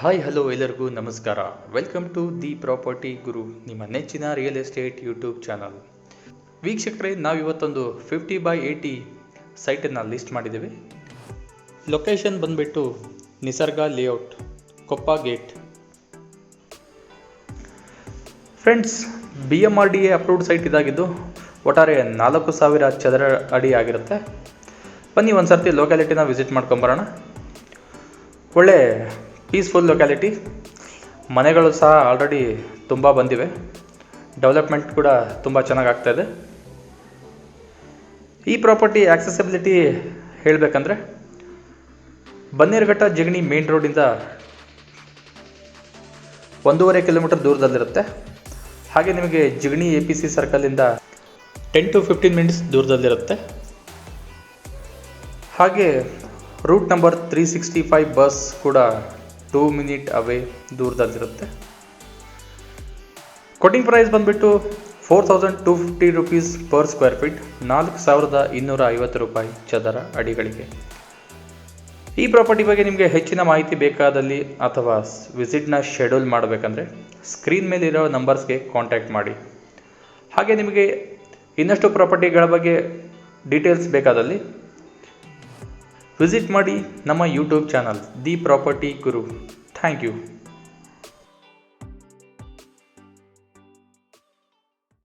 Hi hello ಎಲ್ಲರಿಗೂ ನಮಸ್ಕಾರ. Welcome to the property Guru ನಿಮ್ಮ ನೆಚ್ಚಿನ ರಿಯಲ್ ಎಸ್ಟೇಟ್ ಯೂಟ್ಯೂಬ್ ಚಾನಲ್ ವೀಕ್ಷಕರೇ, ನಾವಿವತ್ತೊಂದು ಫಿಫ್ಟಿ ಬೈ ಏಯ್ಟಿ ಸೈಟನ್ನು ಲಿಸ್ಟ್ ಮಾಡಿದ್ದೇವೆ. ಲೊಕೇಶನ್ ಬಂದುಬಿಟ್ಟು Nisarga layout Koppa gate friends B M R D A approved site ಇದಾಗಿದ್ದು, ಒಟ್ಟಾರೆ ನಾಲ್ಕು ಸಾವಿರ ಚದರ ಅಡಿ ಆಗಿರುತ್ತೆ. ಬನ್ನಿ ಒಂದು ಸರ್ತಿ ಲೊಕ್ಯಾಲಿಟಿನ ವಿಸಿಟ್ ಮಾಡ್ಕೊಂಬರೋಣ. ಒಳ್ಳೆ ಪೀಸ್ಫುಲ್ ಲೊಕ್ಯಾಲಿಟಿ ಮನೆಗಳು ಸಹ ಆಲ್ರೆಡಿ ತುಂಬ ಬಂದಿವೆ. ಡೆವಲಪ್ಮೆಂಟ್ ಕೂಡ ತುಂಬ ಚೆನ್ನಾಗಿ ಇದೆ. ಈ ಪ್ರಾಪರ್ಟಿ ಆಕ್ಸೆಸಿಬಿಲಿಟಿ ಹೇಳಬೇಕಂದ್ರೆ, ಬನ್ನೇರುಘಟ್ಟ ಜಗಣಿ ಮೇನ್ ರೋಡಿಂದ ಒಂದೂವರೆ ಕಿಲೋಮೀಟರ್ ದೂರದಲ್ಲಿರುತ್ತೆ. ಹಾಗೆ ನಿಮಗೆ ಜಿಗಣಿ ಎ ಪಿ ಸಿ ಸರ್ಕಲಿಂದ ಟೆನ್ ಟು ಫಿಫ್ಟೀನ್ ಮಿನಿಟ್ಸ್ ದೂರದಲ್ಲಿರುತ್ತೆ. ಹಾಗೆ route number three sixty five bus ಕೂಡ ಟೂ ಮಿನಿಟ್ ಅವೇ ದೂರದಲ್ಲಿರುತ್ತೆ. ಕೊಟ್ಟಿಂಗ್ ಪ್ರೈಸ್ ಬಂದುಬಿಟ್ಟು four thousand two fifty rupees per square feet, ನಾಲ್ಕು ಸಾವಿರದ ಇನ್ನೂರ ಐವತ್ತು ರೂಪಾಯಿ ಚದರ ಅಡಿಗಳಿಗೆ. ಈ ಪ್ರಾಪರ್ಟಿ ಬಗ್ಗೆ ನಿಮಗೆ ಹೆಚ್ಚಿನ ಮಾಹಿತಿ ಬೇಕಾದಲ್ಲಿ ಅಥವಾ ವಿಸಿಟ್ನ ಶೆಡ್ಯೂಲ್ ಮಾಡಬೇಕಂದ್ರೆ ಸ್ಕ್ರೀನ್ ಮೇಲಿರೋ ನಂಬರ್ಸ್ಗೆ ಕಾಂಟ್ಯಾಕ್ಟ್ ಮಾಡಿ. ಹಾಗೆ ನಿಮಗೆ ಇನ್ನಷ್ಟು ಪ್ರಾಪರ್ಟಿಗಳ ಬಗ್ಗೆ ಡೀಟೇಲ್ಸ್ ಬೇಕಾದಲ್ಲಿ ವಿಸಿಟ್ ಮಾಡಿ ನಮ್ಮ YouTube channel the property Guru thank you